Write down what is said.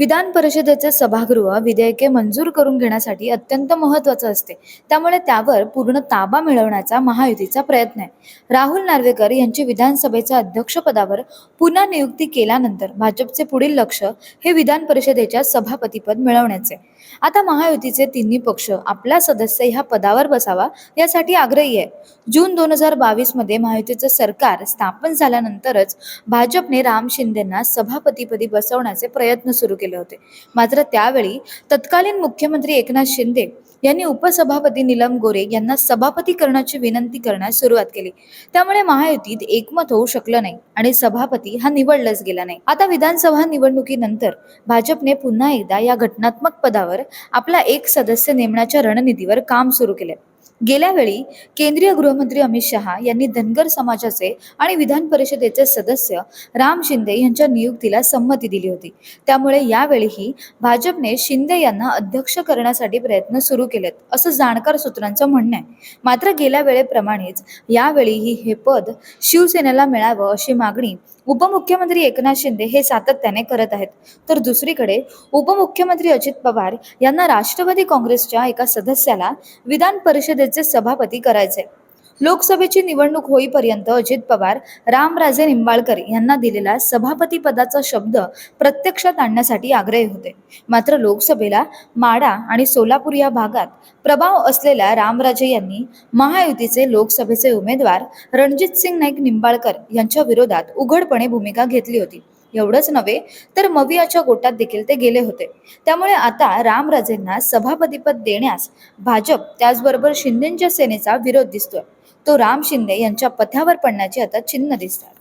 विधान परिषदेचे सभागृह विधेयके मंजूर करून घेण्यासाठी अत्यंत महत्वाचं असते. त्यामुळे त्यावर पूर्ण ताबा मिळवण्याचा महायुतीचा प्रयत्न आहे. राहुल नार्वेकर यांची विधानसभेच्या अध्यक्षपदावर पुन्हा नियुक्ती केल्यानंतर भाजपचे पुढील लक्ष हे विधान परिषदेच्या सभापतीपद मिळवण्याचे. आता महायुतीचे तिन्ही पक्ष आपला सदस्य ह्या पदावर बसावा यासाठी आग्रही आहे. जून दोन हजार बावीसमध्ये महायुतीचं सरकार स्थापन झाल्यानंतरच भाजपने राम शिंदेंना सभापतीपदी बसवण्याचे प्रयत्न सुरू केले. होते. मात्र त्यावेळी तत्कालीन मुख्यमंत्री एकनाथ शिंदे यांनी उपसभापती निलम गोरे यांना सभापती करण्याची विनंती करण्यास सुरुवात केली. त्यामुळे महायुतीत एकमत होऊ शकलं नाही आणि सभापती हा निवडलाच गेला नाही. आता विधानसभा निवडणुकीनंतर भाजपने पुन्हा एकदा या घटनात्मक पदावर आपला एक सदस्य नेमण्याच्या रणनीतीवर काम सुरू केले गेल्या वेळी केंद्रीय गृहमंत्री अमित शहा यांनी धनगर समाजाचे आणि विधान परिषदेचे सदस्य राम शिंदे यांच्या नियुक्तीला संमती दिली होती. त्यामुळे यावेळीही भाजपने शिंदे यांना अध्यक्ष करण्यासाठी प्रयत्न सुरू केलेत असं जाणकार सूत्रांचं म्हणणं आहे. मात्र गेल्या वेळेप्रमाणेच यावेळीही हे पद शिवसेनेला मिळावं अशी मागणी उपमुख्यमंत्री एकनाथ शिंदे हे सातत्याने करत आहेत. तर दुसरीकडे उपमुख्यमंत्री अजित पवार यांना राष्ट्रवादी काँग्रेसच्या एका सदस्याला विधान परिषदेचे सभापती करायचे. लोकसभेची निवडणूक होईपर्यंत अजित पवार रामराजे निंबाळकर यांना दिलेला सभापती पदाचा शब्द प्रत्यक्षात आणण्यासाठी आग्रही होते. मात्र लोकसभेला माडा आणि सोलापूर या भागात प्रभाव असलेल्या रामराजे यांनी महायुतीचे लोकसभेचे उमेदवार रणजित सिंग नाईक निंबाळकर यांच्या विरोधात उघडपणे भूमिका घेतली होती. एवढंच नव्हे तर मवियाच्या गोटात देखील ते गेले होते. त्यामुळे आता रामराजेंना सभापतीपद देण्यास भाजप त्याचबरोबर शिंदेच्या सेनेचा विरोध दिसतोय. तो राम शिंदे यांच्या पथ्यावर पडण्याची आता चिन्ह दिसतात.